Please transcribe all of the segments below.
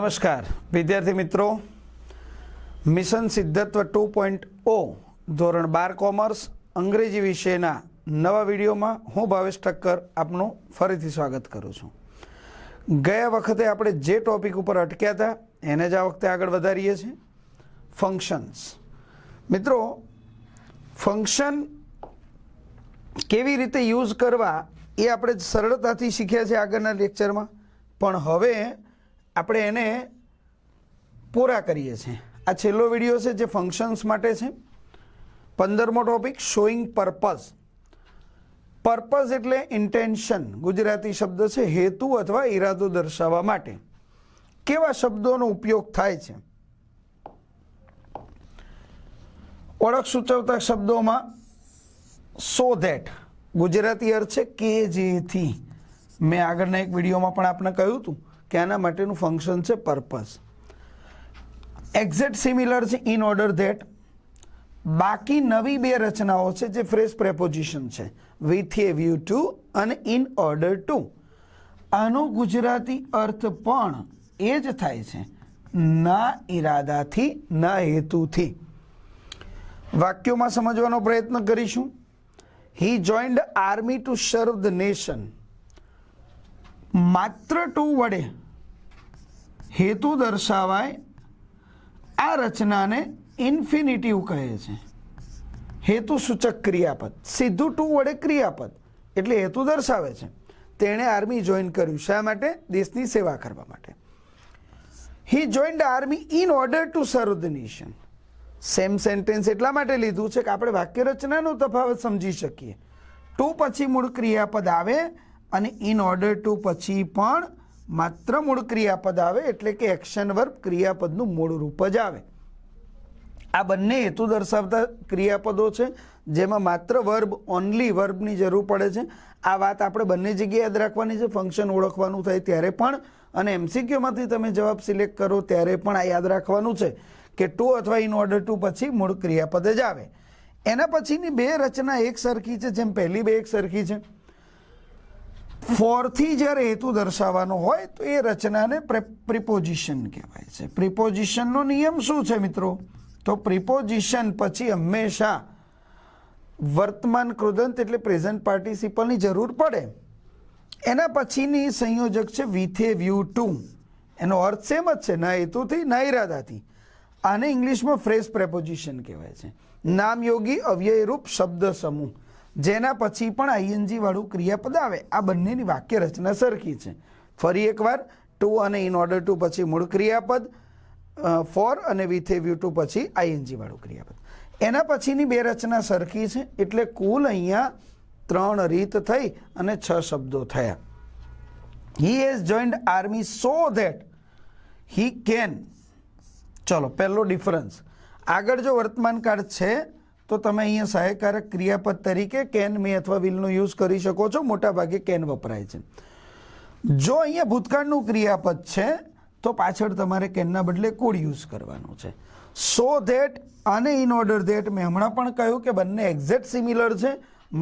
નમસ્કાર. વિદ્યાર્થી મિત્રો, મિશન સિદ્ધત્વ ટુ પોઈન્ટ ઓ, ધોરણ બાર કોમર્સ, અંગ્રેજી વિષયના નવા વિડીયોમાં હું ભાવેશ ઠક્કર આપનું ફરીથી સ્વાગત કરું છું. ગયા વખતે આપણે જે ટોપિક ઉપર અટક્યા હતા, એને જ આ વખતે આગળ વધારીએ છીએ. ફંક્શન્સ. મિત્રો, ફંક્શન કેવી રીતે યુઝ કરવા એ આપણે સરળતાથી શીખ્યા છે આગળના લેક્ચરમાં. પણ હવે આપણે એને પૂરા કરીએ છીએ. આ છેલ્લો વીડિયો છે જે ફંક્શન્સ માટે છે. પંદરમો ટોપિક શોઈંગ પર્પઝ પર્પઝ એટલે ઇન્ટેન્શન ગુજરાતી શબ્દ છે હેતુ અથવા ઈરાદો દર્શાવવા માટે. કેવા શબ્દોનો ઉપયોગ થાય છે? ઓળખ સૂચવતા શબ્દોમાં સો ધેટ ગુજરાતી અર્થ છે કે જેથી મેં આગળના એક વિડીયોમાં પણ આપણે કહ્યું હતું. કે આના માટેનું ફંક્શન છે પર્પઝ એક્ઝેક્ટ સિમિલર છે ઇન ઓર્ડર ધેટ બાકી નવી બે રચનાઓ છે જે ફ્રેશ પ્રેપોઝિશન છે. વિથ એ વ્યૂ ટુ અને ઇન ઓર્ડર ટુ આનો ગુજરાતી અર્થ પણ એ જ થાય છે. ના ઈરાદાથી, ના હેતુથી. વાક્યોમાં સમજવાનો પ્રયત્ન કરીશું. He joined army to serve the nation માત્ર ટુ વડે હેતુ દર્શાવાય આ રચનાને ઇન્ફિનિટિવ કહે છે. હેતુ સૂચક ક્રિયાપદ. સીધું ટુ વડે ક્રિયાપદ. એટલે હેતુ દર્શાવે છે. તેણે આર્મી જોઈન કર્યું. શા માટે? દેશની સેવા કરવા માટે. He joined army in order to serve the nation same sentence એટલા માટે લીધું છે કે આપણે વાક્ય રચનાનો તફાવત સમજી શકીએ. ટુ પછી મૂળ ક્રિયાપદ આવે અને ઇન ઓર્ડર ટુ પછી પણ માત્ર મૂળ ક્રિયાપદ આવે એટલે કે એક્શન વર્બ ક્રિયાપદનું મૂળ રૂપ જ આવે. આ બંને હેતુ દર્શાવતા ક્રિયાપદો છે, જેમાં માત્ર વર્બ ઓનલી વર્બની જરૂર પડે છે. આ વાત આપણે બંને જગ્યાએ યાદ રાખવાની છે ફંક્શન ઓળખવાનું થાય ત્યારે પણ, અને એમસીક્યુમાંથી તમે જવાબ સિલેક્ટ કરો ત્યારે પણ આ યાદ રાખવાનું છે કે ટુ અથવા ઇન ઓર્ડર ટુ પછી મૂળ ક્રિયાપદ જ આવે. એના પછીની બે રચના એક સરખી છે, જેમ પહેલી બે એક સરખી છે. ફોરથી જ્યારે હેતુ દર્શાવવાનો હોય તો એ રચનાને પ્રિપોઝિશન કહેવાય છે. પ્રિપોઝિશનનો નિયમ શું છે મિત્રો? તો પ્રિપોઝિશન પછી હંમેશા વર્તમાન કૃદંત એટલે પ્રેઝન્ટ પાર્ટિસિપલની જરૂર પડે. એના પછીની સંયોજક છે વિથે વ્યૂ ટુ એનો અર્થ સેમ જ છે, ના હેતુથી, ના ઇરાદાથી આને ઇંગ્લિશમાં ફ્રેશ પ્રેપોઝિશન કહેવાય છે. નામયોગી, અવ્યયરૂપ, શબ્દ સમૂહ. જેના પછી પણ આઈએનજી વાળું ક્રિયાપદ આવે. આ બંનેની વાક્ય રચના સરખી છે. ફરી એકવાર, ટુ અને ઇન ઓર્ડર ટુ પછી મૂળ ક્રિયાપદ ફોર અને વિથ એ વ્યૂ ટુ પછી આઈએનજી વાળું ક્રિયાપદ. એના પછીની બે રચના સરખી છે, એટલે કુલ અહીંયા ત્રણ રીત થઈ અને છ શબ્દો થયા. He has joined army so that he can ચલો, પહેલો ડિફરન્સ આગળ જો વર્તમાન કાળ છે તો તમે અહીંયા સહાયકારક ક્રિયાપદ તરીકે કેન મે અથવા વિલનો યુઝ કરી શકો છો. મોટાભાગે કેન વપરાય છે. જો અહીંયા ભૂતકાળનું ક્રિયાપદ છે, તો પાછળ તમારે કેનના બદલે કુડ યુઝ કરવાનું છે. સો ધેટ અને ઇન ઓર્ડર ધેટ મેં હમણાં પણ કહ્યું કે બંને એક્ઝેક્ટ સિમિલર છે,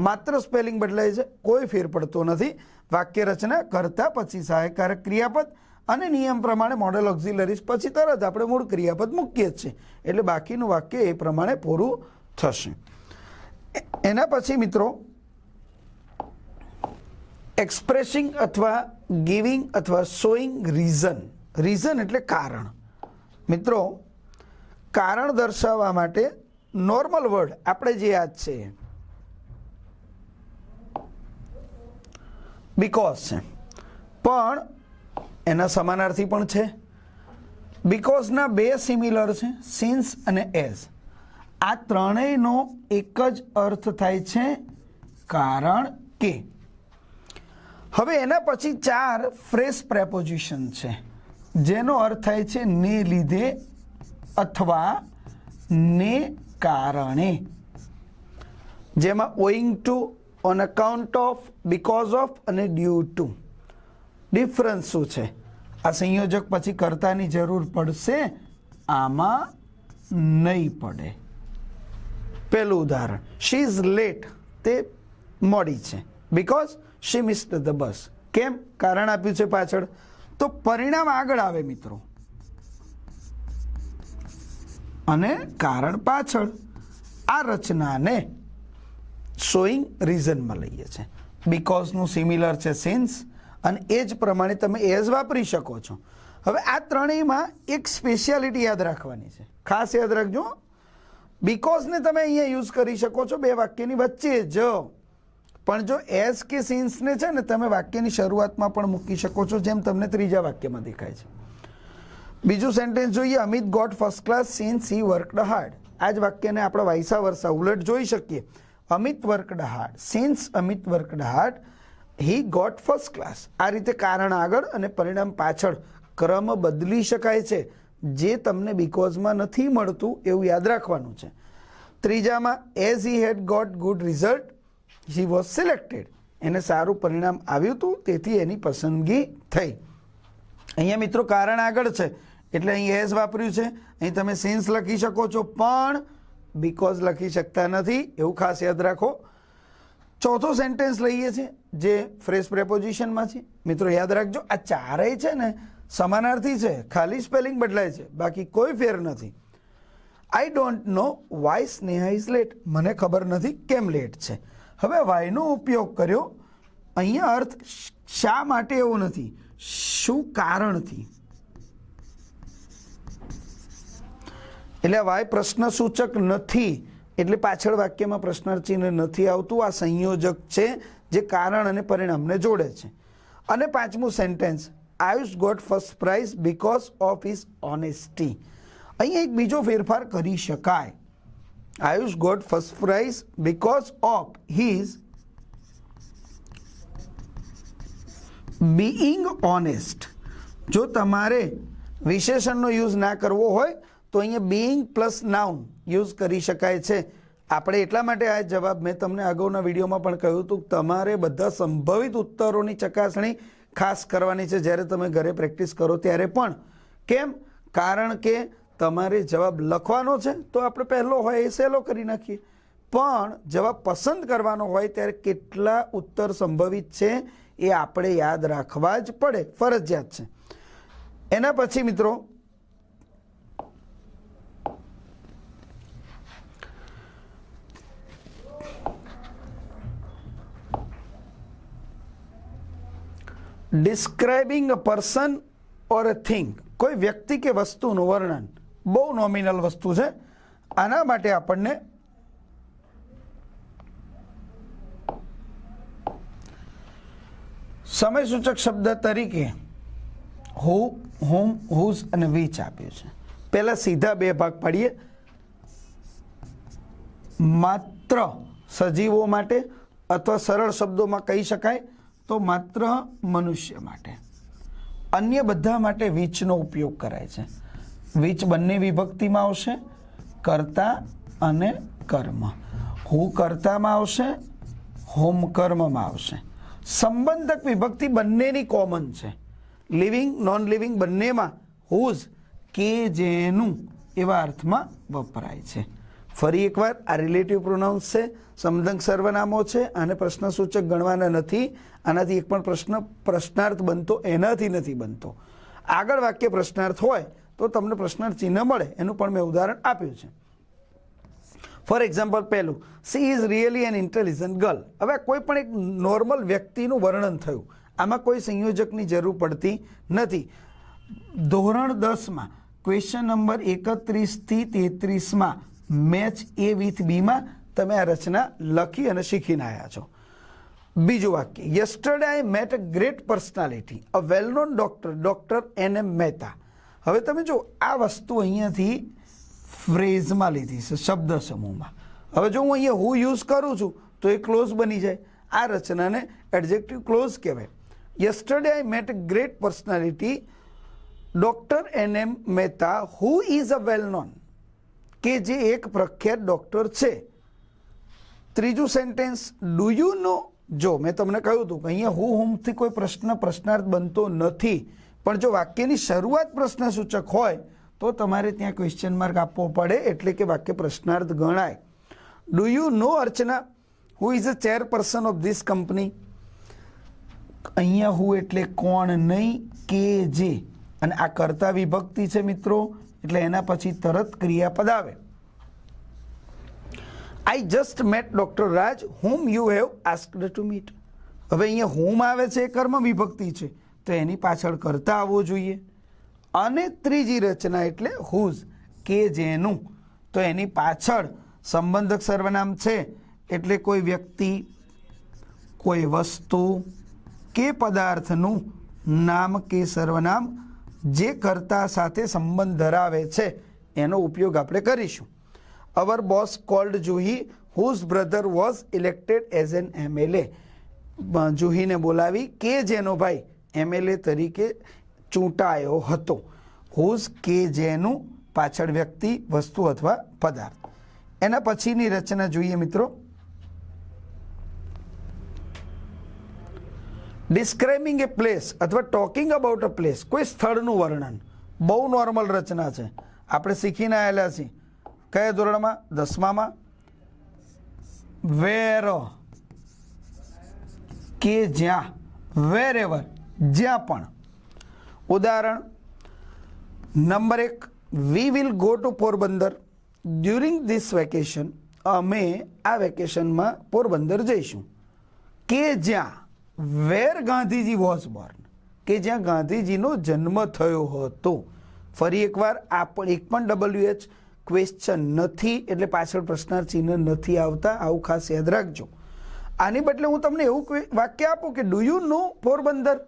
માત્ર સ્પેલિંગ બદલાય છે, કોઈ ફેર પડતો નથી. વાક્ય રચના કરતા પછી સહાયકારક ક્રિયાપદ અને નિયમ પ્રમાણે મોડેલ ઓક્ઝિલરીઝ પછી તરત આપણે મૂળ ક્રિયાપદ મૂકીએ જ છીએ. એટલે બાકીનું વાક્ય એ પ્રમાણે પૂરું થશે. એના પછી મિત્રો એક્સપ્રેસિંગ અથવા ગિવિંગ અથવા શોઈંગ રીઝન રીઝન એટલે કારણ. મિત્રો, કારણ દર્શાવવા માટે નોર્મલ વર્ડ આપણે જે યાદ છે બીકોઝ છે. પણ એના સમાનાર્થી પણ છે. બીકોઝના બે સિમિલર છે સિન્સ અને એઝ આ ત્રણેયનો એક જ અર્થ થાય છે કારણ કે. હવે એના પછી ચાર ફ્રેશ પ્રેપોઝિશન છે, જેનો અર્થ થાય છે ને લીધે અથવા ને કારણે. જેમાં owing to on account of because of અને ડ્યુ ટુ ડિફરન્સ શું છે? આ સંયોજક પછી કરતાની જરૂર પડશે, આમાં નહીં પડે. પહેલું ઉદાહરણ. શી ઇઝ લેટ તે મોડી છે. Because she missed the bus કેમ? કારણ આપ્યું છે પાછળ. તો પરિણામ આગળ આવે મિત્રો. અને કારણ પાછળ. આ રચનાને શોઈંગ રીઝનમાં લઈએ છીએ બિકોઝનું સિમિલર છે સિન્સ અને એ જ પ્રમાણે તમે એઝ વાપરી શકો છો. હવે આ ત્રણેયમાં એક સ્પેશિયાલિટી યાદ રાખવાની છે. ખાસ યાદ રાખજો. બીકોઝને તમે અહીંયા યુઝ કરી શકો છો બે વાક્યની વચ્ચે જ. પણ જો એઝ કે સિન્સને છે ને, તમે વાક્યની શરૂઆતમાં પણ મૂકી શકો છો, જેમ તમને ત્રીજા વાક્યમાં દેખાય છે. બીજું સેન્ટેન્સ જોઈએ Amit got first class since he worked hard આ જ વાક્યને આપણે વાયસા વર્ષા ઉલટ જોઈ શકીએ. Amit worked hard since Amit worked hard he got first class આ રીતે કારણ આગળ અને પરિણામ પાછળ ક્રમ બદલી શકાય છે. જે તમને બીકોઝમાં નથી મળતું એવું યાદ રાખવાનું છે. ત્રીજામાં as he had got good result he was selected એને સારું પરિણામ આવ્યું હતું, તેથી એની પસંદગી થઈ. અહીંયા મિત્રો કારણ આગળ છે. એટલે અહીં એઝ વાપર્યું છે. અહીં તમે સિન્સ લખી શકો છો, પણ બીકોઝ લખી શકતા નથી. એવું ખાસ યાદ રાખો. ચોથો સેન્ટેન્સ લઈએ છીએ, જે ફ્રેશ પ્રેપોઝિશનમાં છે. મિત્રો યાદ રાખજો, આ ચારેય છે ને સમાનાર્થી છે, ખાલી સ્પેલિંગ બદલાય છે, બાકી કોઈ ફેર નથી. I don't know why Sneha is late મને ખબર નથી કેમ લેટ છે. હવે વાયનો ઉપયોગ કર્યો. અહીંયા અર્થ શા માટે એવો નથી? શું કારણથી? એટલે વાય પ્રશ્ન સૂચક નથી. એટલે પાછળ વાક્યમાં પ્રશ્નાર્થ નથી આવતું. આ સંયોજક છે જે કારણ અને પરિણામને જોડે છે. અને પાંચમું sentence Ayush got first prize because of his honesty અહીંયા એક બીજો ફેરફાર કરી શકાય. Ayush got first prize because of his being honest જો તમારે વિશેષણનો યુઝ ના કરવો હોય, તો અહીંયા બીઈંગ પ્લસ નાઉન યુઝ કરી શકાય છે. આપણે એટલા માટે આ જવાબ મેં તમને અગાઉના વિડીયોમાં પણ કહ્યું હતું, તમારે બધા સંભવિત ઉત્તરોની ચકાસણી ખાસ કરવાની છે, જ્યારે તમે ઘરે પ્રેક્ટિસ કરો ત્યારે પણ. કેમ? કારણ કે તમારે જવાબ લખવાનો છે, તો આપણે પહેલો હોય એ સહેલો કરી નાખીએ. પણ જવાબ પસંદ કરવાનો હોય ત્યારે કેટલા ઉત્તર સંભવિત છે એ આપણે યાદ રાખવા જ પડે, ફરજિયાત છે. એના પછી મિત્રો describing a person or a thing કોઈ વ્યક્તિ કે વસ્તુનું વર્ણન. બહુ નોમિનલ વસ્તુ છે. આના માટે આપણને સમયસૂચક શબ્દ તરીકે હુ હુમ હુઝ અને વિચ આપ્યું છે. પહેલાં સીધા બે ભાગ પાડીએ. માત્ર સજીવો માટે અથવા સરળ શબ્દોમાં કહી શકાય. તો માત્ર મનુષ્ય માટે. અન્ય બધા માટે વીચનો ઉપયોગ કરાય છે. વીચ બંને વિભક્તિમાં આવશે, કર્તા અને કર્મ. હું કર્તામાં આવશે, હોમ કર્મમાં આવશે. સંબંધક વિભક્તિ બંનેની કોમન છે. લિવિંગ નોન લિવિંગ બંનેમાં હુઝ, કે, જેનું એવા અર્થમાં વપરાય છે. ફરી એકવાર આ રિલેટિવ પ્રોનાઉન્સ છે સમદંક સર્વનામો છે અને પ્રશ્નસૂચક ગણવાના નથી. આનાથી એક પણ પ્રશ્ન પ્રશ્નાર્થ બનતો, એનાથી નથી બનતો. આગળ વાક્ય પ્રશ્નાર્થ હોય તો તમને પ્રશ્નાર્થ ચિહ્ન મળે. એનું પણ મેં ઉદાહરણ આપ્યું છે. ફોર એક્ઝામ્પલ પહેલું she is really an intelligent girl હવે કોઈ પણ એક નોર્મલ વ્યક્તિનું વર્ણન થયું. આમાં કોઈ સંયોજકની જરૂર પડતી નથી. ધોરણ દસમાં ક્વેશ્ચન નંબર એકત્રીસથી તેત્રીસમાં મેચ એ વિથ બીમાં તમે આ રચના લખી અને શીખીને આવ્યા છો. બીજું વાક્ય yesterday I met a great personality a well known doctor doctor N M Mehta હવે તમે જો આ વસ્તુ અહીંયાથી ફ્રેઝમાં લીધી છે, શબ્દ સમૂહમાં. હવે જો હું અહીંયા હું યુઝ કરું છું, તો એ ક્લોઝ બની જાય. આ રચનાને એડજેક્ટિવ ક્લોઝ કહેવાય. Yesterday I met great personality doctor N M Mehta who is a well known કે જે એક પ્રખ્યાત ડૉક્ટર છે. ત્રીજું સેન્ટેન્સ ડુ યુ નો જો, મેં તમને કહ્યું હતું કે અહીંયા હું હુમથી કોઈ પ્રશ્ન પ્રશ્નાર્થ બનતો નથી. પણ જો વાક્યની શરૂઆત પ્રશ્નસૂચક હોય, તો તમારે ત્યાં ક્વેશ્ચન માર્ક આપવો પડે, એટલે કે વાક્ય પ્રશ્નાર્થ ગણાય. Do you know Archana who is a chairperson of this company અહીંયા હું એટલે કોણ નહીં, કે જે. અને આ કરતા વિભક્તિ છે મિત્રો એટલે એના પછી તરત ક્રિયાપદ આવે. I just met doctor Raj whom you have asked to meet હવે અહીંયા હુમ આવે છે, એ કર્મ વિભક્તિ છે. તો એની પાછળ કરતા આવવો જોઈએ. અને ત્રીજી રચના એટલે હુઝ કે જેનું. તો એની પાછળ સંબંધક સર્વનામ છે. એટલે કોઈ વ્યક્તિ, કોઈ વસ્તુ, કે પદાર્થનું નામ, કે સર્વનામ જે કર્તા સાથે સંબંધ ધરાવે છે, એનો ઉપયોગ આપણે કરીશું. Our boss called Juhi whose brother was elected as an MLA જુહીને બોલાવી કે જેનો ભાઈ એમએલએ તરીકે ચૂંટાયો હતો. હુઝ કે જેનું પાછળ વ્યક્તિ, વસ્તુ અથવા પદાર્થ. એના પછીની રચના જોઈએ મિત્રો. ડિસ્ક્રાઇબિંગ એ પ્લેસ અથવા ટોકિંગ અબાઉટ અ પ્લેસ કોઈ સ્થળનું વર્ણન. બહુ નોર્મલ રચના છે. આપણે શીખીને આવેલા છીએ. કયા ધોરણમાં? દસમામાં. વેર કે જ્યાં. વેર એવર જ્યાં પણ. ઉદાહરણ. નંબર એક. We will go to Porbandar. During this vacation અમે આ વેકેશનમાં પોરબંદર જઈશું. કે જ્યાં. વેર ગાંધીજી વોઝ બોર્ન કે જ્યાં ગાંધીજીનો જન્મ થયો હતો. ફરી એકવાર આ પણ એક પણ ડબલ્યુ એચ ક્વેશ્ચન નથી, એટલે પાછળ પ્રશ્નાર્થ ચિહ્ન નથી આવતા, આવું ખાસ યાદ રાખજો. આની બદલે હું તમને એવું વાક્ય આપું કે do you know Porbandar?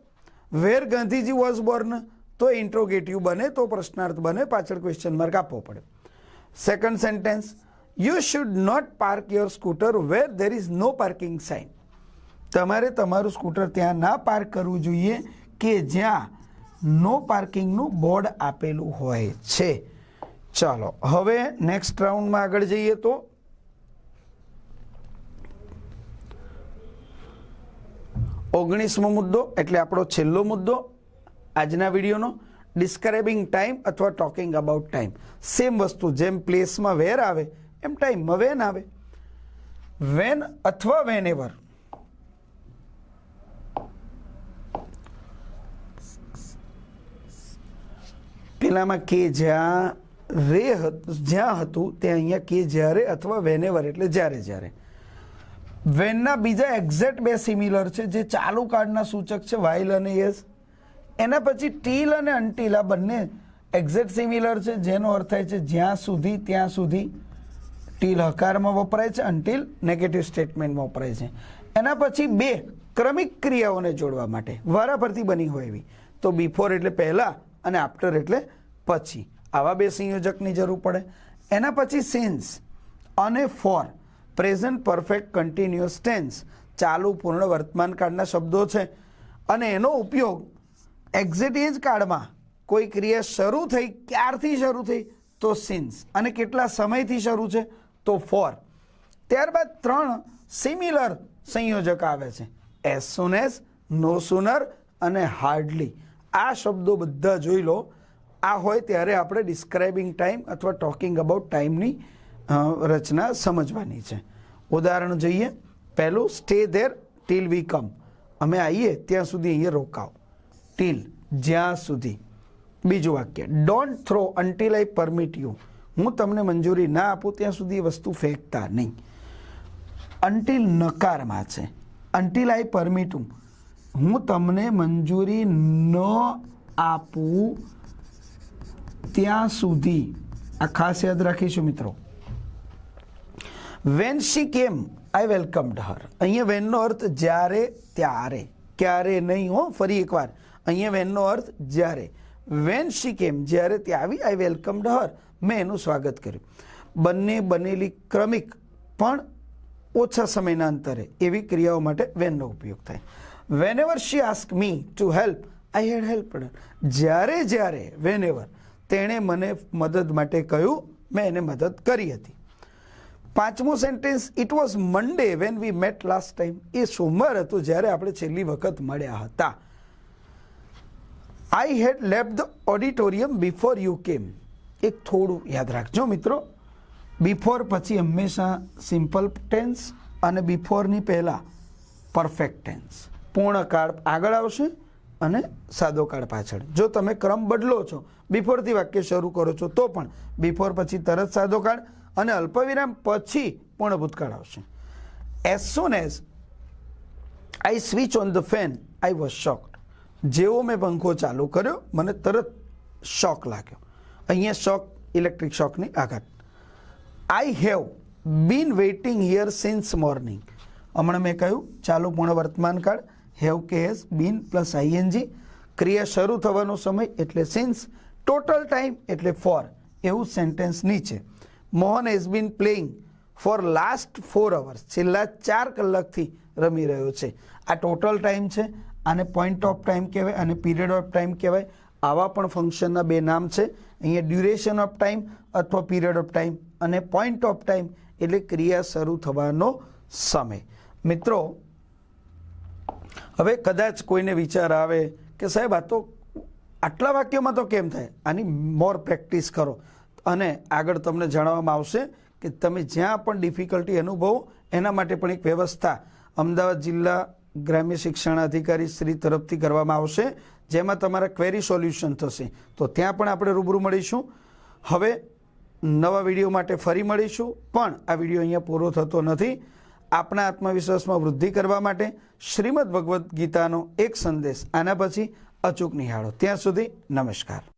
Where Gandhiji was born તો ઇન્ટ્રોગેટિવ બને, તો પ્રશ્નાર્થ બને, પાછળ ક્વેશ્ચન માર્ક આપવો પડે. Second sentence you should not park your scooter where there is no parking sign તમારે તમારું સ્કૂટર ત્યાં ના પાર્ક કરવું જોઈએ કે જ્યાં નો પાર્કિંગનું બોર્ડ આપેલું હોય છે. ચાલો, હવે નેક્સ્ટ રાઉન્ડમાં આગળ જઈએ તો. ઓગણીસમો મુદ્દો એટલે આપણો છેલ્લો મુદ્દો આજના વિડીયોનો ડિસ્ક્રાઇબિંગ ટાઈમ અથવા ટોકિંગ અબાઉટ ટાઈમ સેમ વસ્તુ, જેમ પ્લેસમાં વેર આવે, એમ ટાઈમમાં વેન આવે. વેન અથવા વેન એવર પેલામાં કે જ્યાં રે જ્યાં હતું તે અહીંયા કે જ્યારે અથવા વેનેવર એટલે જ્યારે જ્યારે. વેનના બીજા એક્ઝેક્ટ બે સિમિલર છે, જે ચાલુ કાર્ડના સૂચક છે વાઇલ અને યસ એના પછી ટીલ અને અનટીલ આ બંને એક્ઝેક્ટ સિમિલર છે, જેનો અર્થ થાય છે જ્યાં સુધી, ત્યાં સુધી ટીલ હકારમાં વપરાય છે અનટીલ નેગેટિવ સ્ટેટમેન્ટમાં વપરાય છે. એના પછી બે ક્રમિક ક્રિયાઓને જોડવા માટે, વારાફરતી બની હોય એવી. તો બિફોર એટલે પહેલાં અને આફ્ટર એટલે પછી આવા બે સંયોજકની જરૂર પડે. એના પછી સિન્સ અને for present perfect continuous tense ચાલુ પૂર્ણ વર્તમાન કાળના શબ્દો છે. અને એનો ઉપયોગ એક્ઝેટેજ કાર્ડમાં કોઈ ક્રિયા શરૂ થઈ ક્યારથી શરૂ થઈ તો સિન્સ અને કેટલા સમયથી શરૂ છે તો ફોર ત્યારબાદ ત્રણ સિમિલર સંયોજક આવે છે. As soon as no sooner અને હાર્ડલી આ શબ્દો બધા જોઈ લો. આ હોય ત્યારે આપણે ડિસ્ક્રાઇબિંગ ટાઈમ અથવા ટોકિંગ અબાઉટ ટાઈમની રચના સમજવાની છે. ઉદાહરણ જોઈએ. પહેલું stay there till we come અમે આવીએ ત્યાં સુધી અહીંયા રોકાવ ટીલ જ્યાં સુધી. બીજું વાક્ય don't throw until I permit you હું તમને મંજૂરી ના આપું ત્યાં સુધી એ વસ્તુ ફેંકતા નહીં. અન્ટિલ નકારમાં છે. અન્ટિલ આઈ પરમિટ હું તમને મંજૂરી ન આપું ત્યાં સુધી આ ખાસ યાદ રાખીશું મિત્રો. વેન શી કેમ આઈ વેલકમડ હર અહીંયા વેનનો અર્થ જ્યારે, ત્યારે. ક્યારે નહીં હો, ફરી એકવાર. અહીંયા વેનનો અર્થ જ્યારે. વેન શી કેમ, જ્યારે ત્યાં આવી આઈ વેલકમડ હર મેં એનું સ્વાગત કર્યું. બંને બનેલી ક્રમિક, પણ ઓછા સમયના અંતરે એવી ક્રિયાઓ માટે વેનનો ઉપયોગ થાય. Whenever she ask me to help I had help જ્યારે જ્યારે વેન એવર તેણે મને મદદ માટે કહ્યું, મેં એને મદદ કરી હતી. પાંચમું sentence it was Monday when we met last time એ સોમવાર હતું જ્યારે આપણે છેલ્લી વખત મળ્યા હતા. I had left the auditorium before you came એક થોડું યાદ રાખજો મિત્રો. બિફોર પછી હંમેશા સિમ્પલ ટેન્સ અને બિફોરની પહેલાં પરફેક્ટ ટેન્સ પૂર્ણકાળ આગળ આવશે. અને સાદો કાળ પાછળ. જો તમે ક્રમ બદલો છો બિફોરથી વાક્ય શરૂ કરો છો, તો પણ બિફોર પછી તરત સાદો કાળ અને અલ્પવિરામ પછી પૂર્ણ ભૂતકાળ આવશે. As soon as I switch on the fan I was shocked જેવો મેં પંખો ચાલુ કર્યો, મને તરત શોક લાગ્યો. અહીંયા શોક ઇલેક્ટ્રિક શોકની આઘાત. I have been waiting here since morning હમણાં મેં કહ્યું, ચાલુ પૂર્ણ વર્તમાન કાળ હેવ કે હેઝ બીન પ્લસ આઈએનજી ક્રિયા શરૂ થવાનો સમય એટલે સિન્સ ટોટલ ટાઈમ એટલે ફોર એવું સેન્ટેન્સ નીચે. Mohan has been playing for last four hours છેલ્લા ચાર કલાકથી રમી રહ્યો છે. આ ટોટલ ટાઈમ છે, આને પોઈન્ટ ઓફ ટાઈમ કહેવાય અને પીરિયડ ઓફ ટાઈમ કહેવાય. આવા પણ ફંક્શનના બે નામ છે. અહીંયા ડ્યુરેશન ઓફ ટાઈમ અથવા પીરિયડ ઓફ ટાઈમ અને પોઈન્ટ ઓફ ટાઈમ એટલે ક્રિયા શરૂ થવાનો સમય. મિત્રો હવે કદાચ કોઈને વિચાર આવે કે સાહેબ, આ તો આટલા વાક્યોમાં તો કેમ થાય? આની મોર પ્રેક્ટિસ કરો. અને આગળ તમને જણાવવામાં આવશે કે તમે જ્યાં પણ ડિફિકલ્ટી અનુભવો, એના માટે પણ એક વ્યવસ્થા અમદાવાદ જિલ્લા ગ્રામ્ય શિક્ષણ અધિકારી શ્રી તરફથી કરવામાં આવશે, જેમાં તમારા ક્વેરી સોલ્યુશન થશે. તો ત્યાં પણ આપણે રૂબરૂ મળીશું. હવે નવા વીડિયો માટે ફરી મળીશું, પણ આ વીડિયો અહીંયા પૂરો થતો નથી. આપણા આત્મવિશ્વાસમાં વૃદ્ધિ કરવા માટે શ્રીમદ ભગવદ્ ગીતાનો એક સંદેશ. આના પછી અચૂક નિહાળો. ત્યાં સુધી નમસ્કાર.